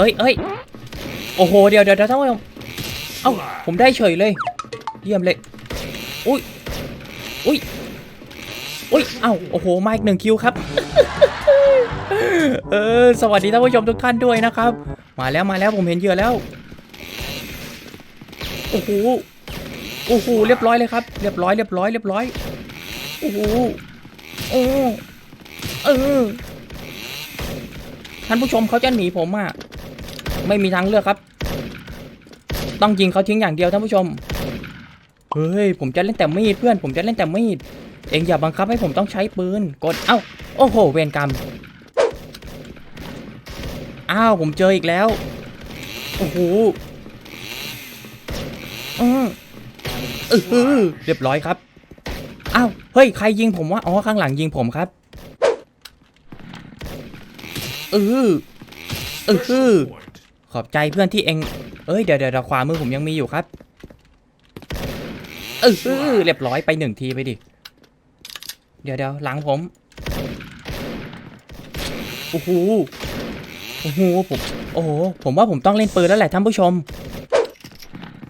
เอ้ยเอ้ยโอ้โหเดี๋ยวเดี๋ยวเดี๋ยวท่านผู้ชมเอ้าผมได้เฉยเลย เยี่ยมเลย อุ้ย อุ้ย อุ้ย เอ้า โอ้โห มาอีกหนึ่งคิวครับ เออ สวัสดีท่านผู้ชมทุกท่านด้วยนะครับ มาแล้วมาแล้วผมเห็นเหยื่อแล้ว โอ้โห โอ้โห เรียบร้อยเลยครับ เรียบร้อย เรียบร้อย เรียบร้อย โอ้โห โอ้เออ ท่านผู้ชมเขาจะหนีผมอะ ไม่มีทางเลือกครับ ต้องยิงเขาทิ้งอย่างเดียวท่านผู้ชม เฮ้ย ผมจะเล่นแต่มีดเพื่อน ผมจะเล่นแต่มีด เองอย่าบังคับให้ผมต้องใช้ปืน กด เอ้า โอ้โห เวรกรรม อ้าว ผมเจออีกแล้ว โอ้โหอือเออเรียบร้อยครับ อ้าว เฮ้ย ใครยิงผมวะ อ๋อ ข้างหลังยิงผมครับเออเออ ขอบใจเพื่อนที่เอง เอ้ยเดี๋ยวเดี๋ยวเดี๋ยวขวามือผมยังมีอยู่ครับ เออเรียบร้อยไปหนึ่งทีไปดิ เดี๋ยวเดี๋ยวหลังผม โอ้โห โอ้โหผม โอ้โห ผมว่าผมต้องเล่นปืนแล้วแหละท่านผู้ชม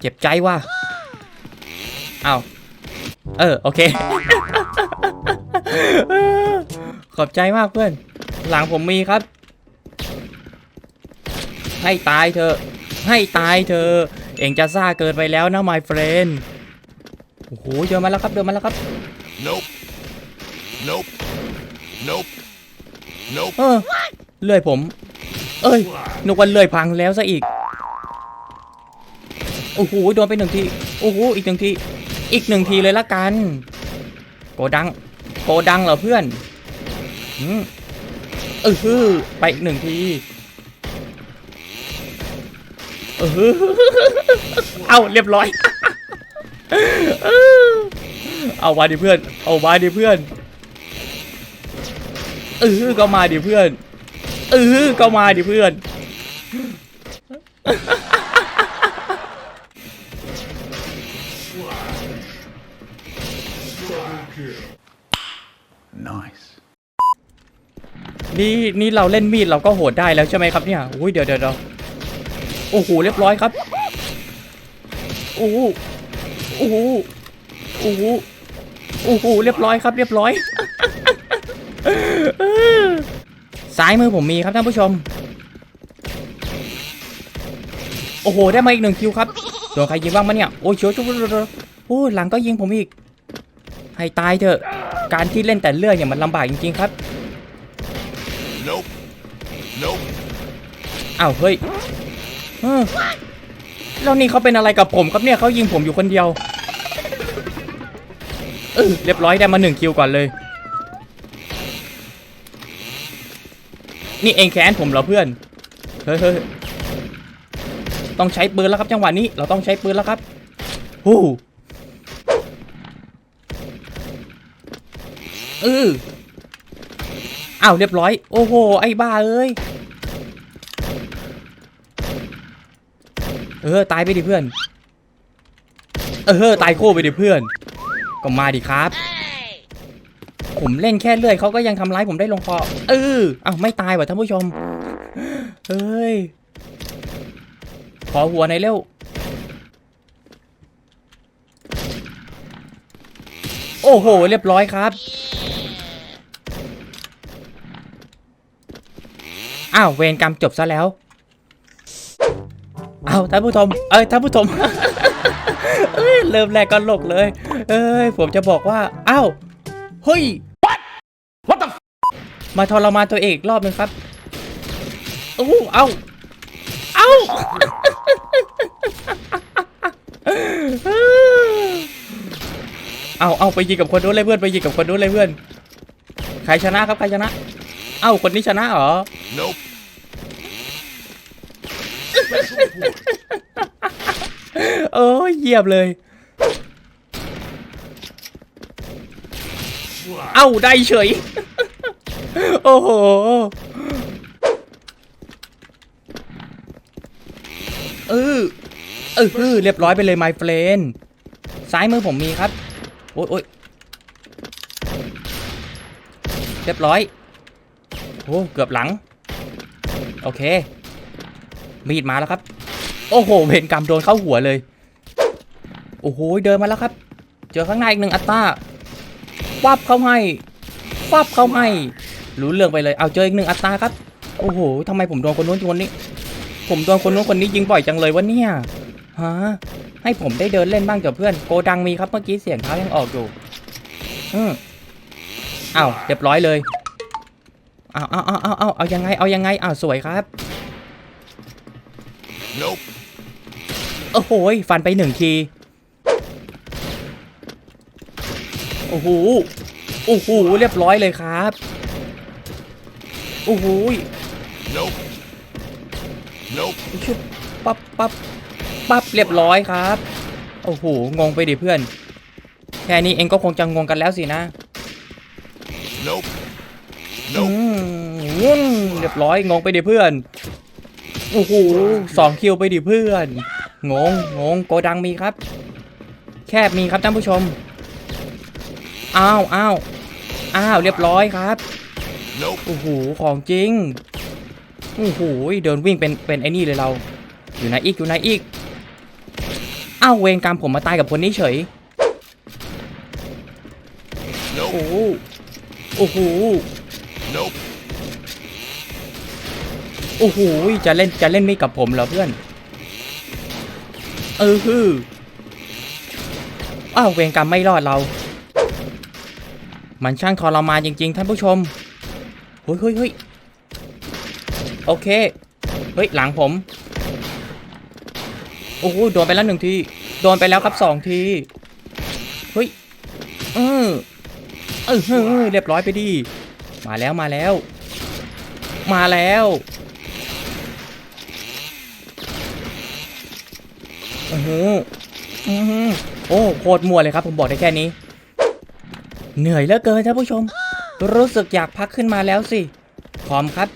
เจ็บใจว่ะเอาเออ โอเค ขอบใจมากเพื่อน หลังผมมีครับ ให้ตายเถอะให้ตายเถอะเองจะซ่าเกินไปแล้วนะ my friend โอ้โหเดินมาแล้วครับเดินมาแล้วครับ Nope. Nope. Nope. Nope. เออเลื่อยผม เอ้ยนึกว่าเลื่อยพังแล้วซะอีก โอ้โหโดนไปหนึ่งที โอ้โหอีกหนึ่งที อีกหนึ่งทีเลยละกัน โกดัง โกดังเหรอเพื่อนอืมเออฮือไปอีกหนึ่งที เออฮือเอาเรียบร้อย เอามาดิเพื่อน เอามาดิเพื่อน เออก็มาดิเพื่อน เออก็มาดิเพื่อน Nice. นี่นี่เราเล่นมีดเราก็โหดได้แล้วใช่ไหมครับเนี่ย อุ้ยเดี๋ยวเดี๋ยวเดี๋ยว โอ้โหเรียบร้อยครับโอ้โหโอ้โหโอ้โหโอ้โหเรียบร้อยครับ เรียบร้อยซ้ายมือผมมีครับท่านผู้ชม โอ้โห ได้มาอีกหนึ่งคิวครับโดนใครยิงบ้างมะเนี่ย โอ้ยเชียวชุบโอ้ยหลังก็ยิงผมอีก ให้ตายเถอะ การที่เล่นแต่เลือดเนี่ยมันลำบากจริงๆครับ Nope. Nope. อ้าวเฮ้ยเออ แล้วนี่เขาเป็นอะไรกับผมครับเนี่ยเขายิงผมอยู่คนเดียวเออเรียบร้อยได้มาหนึ่งคิวก่อนเลย นี่เองแค้นผมเหรอเพื่อน เฮ้ยเฮ้ยต้องใช้ปืนแล้วครับจังหวะนี้เราต้องใช้ปืนแล้วครับฮู้เอออ้าวเรียบร้อย โอ้โห ไอ้บ้าเอ้ย เออตายไปดิเพื่อน เออตายโค้ไปดิเพื่อน ก็มาดิครับ ผมเล่นแค่เลื่อยเขาก็ยังทำร้ายผมได้ลงคอเอออ้าวไม่ตายว่ะท่านผู้ชมเฮ้ยขอหัวหน่อยเร็วโอ้โห เรียบร้อยครับ อ้าว เวรกรรมจบซะแล้ว เอาท่านผู้ชมเอ้ยท่านผู้ชมเอ้ยเริ่มแรกก็หลกเลย เอ้ยผมจะบอกว่าอ้าวเฮ้ย What the? F- มาทรมานตัวเองอีกรอบหนึงครับอู้เอาเอาเอาเอาไปยิงกับคนนู้นเลยเพื่อนไปยิงกับคนนู้นเลยเพื่อนใครชนะครับใครชนะ เอ้าคนนี้ชนะเหรอ nope. โอ้ยเยียบเลย เอ้า ได้เฉย โอ้โห เออเออเรียบร้อยไปเลย my friend ซ้ายมือผมมีครับ โอ๊ยโอ๊ยเรียบร้อย โอ้ เกือบหลัง โอเค มีดมาแล้วครับ โอ้โหเวรกรรมโดนเข้าหัวเลย โอ้โหเดินมาแล้วครับ เจอข้างในอีกหนึ่งอัตตาฟับเข้าให้ฟับเข้าให้ รู้เรื่องไปเลย เอาเจออีกหนึ่งอัตราครับ โอ้โหทำไมผมโดนคนนู้นคนนี้ ผมโดนคนนู้นคนนี้ยิงบ่อยจังเลยวะเนี่ย ฮะ ให้ผมได้เดินเล่นบ้างเถอะเพื่อน โกดังมีครับเมื่อกี้เสียงเท้ายังออกอยู่ อืมอ้าวเรียบร้อยเลยเอาเอาเอาเอาเอาเอายังไง เอายังไงอ้าวสวยครับ โอ้โหฟันไปหนึ่งที โอ้โห โอ้โห เรียบร้อยเลยครับ โอ้โห Nope. Nope. ชุบปั๊บปั๊บปั๊บเรียบร้อยครับ โอ้โห งงไปดิเพื่อน แค่นี้เองก็คงจะงงกันแล้วสินะ Nope. อื Nope. มงุ้นเรียบร้อยงงไปดิเพื่อน โอ้โหสองคิวไปดิเพื่อน งง งง โกดังมีครับ แคบมีครับท่านผู้ชม อ้าวอ้าวอ้าวเรียบร้อยครับ Nope. โอ้โห ของจริง โอ้โห เดินวิ่งเป็นเป็นไอ้นี่เลยเรา อยู่ไหนอีกอยู่ไหนอีก อ้าวเวรกรรมผมมาตายกับคนนี้เฉย โอ้ Nope. โห โอ้โห Nope. โอ้โหจะเล่นจะเล่นไม่กับผมเหรอเพื่อน เออฮืออ้าวเวรกรรมไม่รอดเรา มันช่างทรมานจริง ๆ ท่านผู้ชมเฮ้ยเฮ้ยเฮ้ยโอเค เฮ้ย หลังผม โอ้โหโดนไปแล้วหนึ่งที โดนไปแล้วครับสองที เฮ้ยออเออเออเรียบร้อยไปดี มาแล้วมาแล้ว มาแล้ว โอ้โหอื้อหือโอ้โคตรมัวเลยครับ ผมบอกได้แค่นี้ เหนื่อยเหลือเกินท่านผู้ชม รู้สึกอยากพักขึ้นมาแล้วสิพร้อมครับ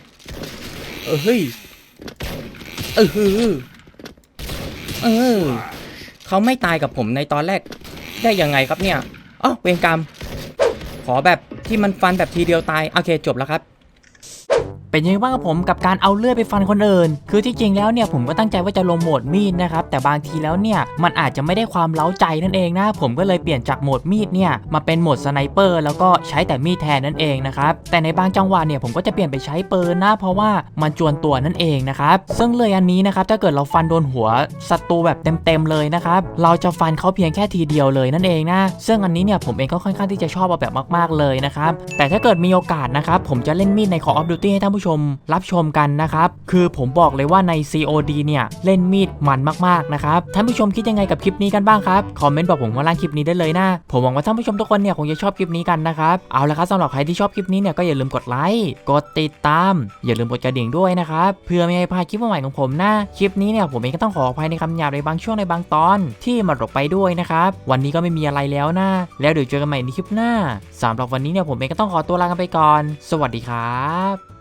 เออเฮ้ยเออฮือเออเขาไม่ตายกับผมในตอนแรก ได้ยังไงครับเนี่ยอ๋อเวรกรรม ขอแบบที่มันฟันแบบทีเดียวตาย โอเคจบแล้วครับ เป็นยังไงบ้างกับผมกับการเอาเลือดไปฟันคนอื่น คือที่จริงแล้วเนี่ยผมก็ตั้งใจว่าจะลงโหมดมีดนะครับแต่บางทีแล้วเนี่ยมันอาจจะไม่ได้ความเล้าใจนั่นเองนะผมก็เลยเปลี่ยนจากโหมดมีดเนี่ยมาเป็นโหมดสไนเปอร์แล้วก็ใช้แต่มีดแทนนั่นเองนะครับแต่ในบางจังหวะเนี่ยผมก็จะเปลี่ยนไปใช้ปืนนะเพราะว่ามันจวนตัวนั่นเองนะครับซึ่งเลยอันนี้นะครับถ้าเกิดเราฟันโดนหัวศัตรูแบบเต็มๆเลยนะครับเราจะฟันเขาเพียงแค่ทีเดียวเลยนั่นเองนะซึ่งอันนี้เนี่ยผมเองก็ค่อนข้างที่จะชอบเอาแบบมาก ๆเลยนะครับแต่ถ้าเกิดมีโอกาสนะครับผมจะเล่นมีดใน Call of Duty ให้ท่านผู้ชมรับชมกันนะครับ คือผมบอกเลยว่าใน COD เนี่ยเล่นมีดมันมากๆนะครับ ท่านผู้ชมคิดยังไงกับคลิปนี้กันบ้างครับ คอมเมนต์บอกผมว่าล่างคลิปนี้ได้เลยนะ ผมหวังว่าท่านผู้ชมทุกคนเนี่ยคงจะชอบคลิปนี้กันนะครับ เอาละครับสำหรับใครที่ชอบคลิปนี้เนี่ยก็อย่าลืมกดไลค์ กดติดตาม อย่าลืมกดกระดิ่งด้วยนะครับ เพื่อไม่ให้พลาดคลิปใหม่ของผมนะ คลิปนี้เนี่ยผมเองก็ต้องขออภัยในคำหยาบในบางช่วงในบางตอนที่มันหลบไปด้วยนะครับ วันนี้ก็ไม่มีอะไรแล้วนะ แล้วเดี๋ยวเจอกันใหม่ในคลิปหน้าสำหรับวันนี้เนี่ยผมเองก็ต้องขอตัวลากันไปก่อน สวัสดีครับ